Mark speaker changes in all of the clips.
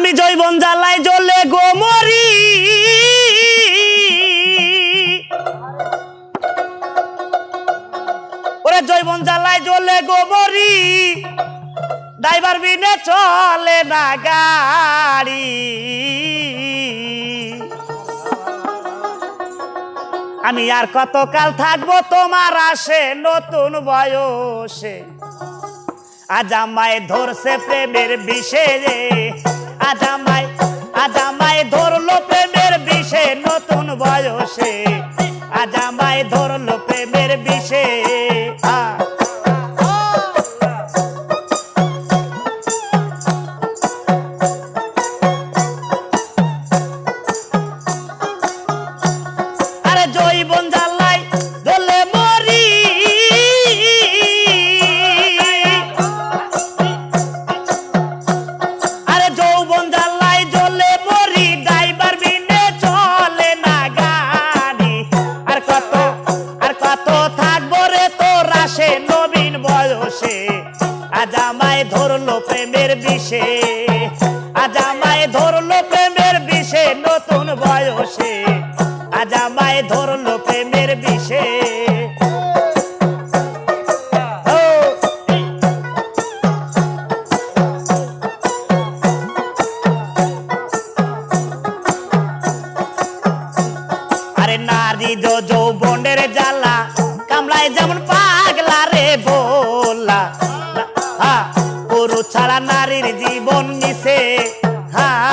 Speaker 1: আমি জৈবন জ্বালাই জ্বলে গোমরি ওরে জৈবন জ্বালাই জ্বলে গোমরি ড্রাইভার বিনে চলে না গাড়ি। আমি আর কতকাল থাকব তোমার আসে নতুন বয়সে? আজ আমায় ধরছে প্রেমের বিষে। আজামাই আমায় আজ আমায় ধরলো প্রেমের বিষে নতুন বয়সে। আজ থাকব রে তোর আসে নবীন বয়সে। আজ আমায় ধরলো প্রেমের বিষে। আজ আমায় ধরলো প্রেমের বিষে নতুন বয়সে। আজ আমায় ধরলো প্রেমের বিষে। আরে নারী যো হ্যাঁ পুরুষ ছাড়া নারীর জীবন মিশে হায়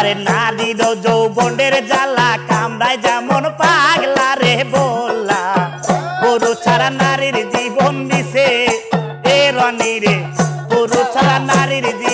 Speaker 1: আরে না নারীর যৌবনের জ্বালা কামড়ায় যেমন পাগলা রে বললা গরু ছাড়া নারীর জীবন দিছে এ রনি রে। গরু ছাড়া নারীর জীবন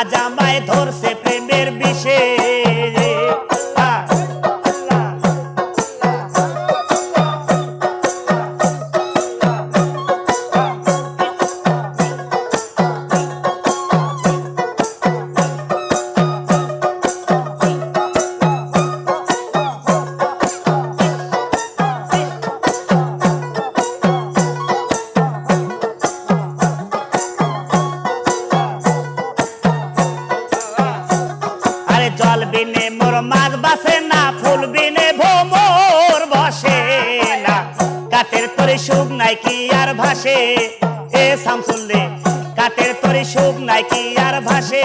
Speaker 1: আজ আমায় ধরছে প্রেমের বিষে। বাসে না, ফুল বিনে ভোমর বসে না। কাতের তরে সুখ নাই কি আর ভাসে? এ শামসুল্লে কাতের তরে সুখ নাই কি আর ভাসে?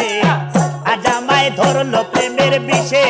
Speaker 1: প্রেমের বিষে।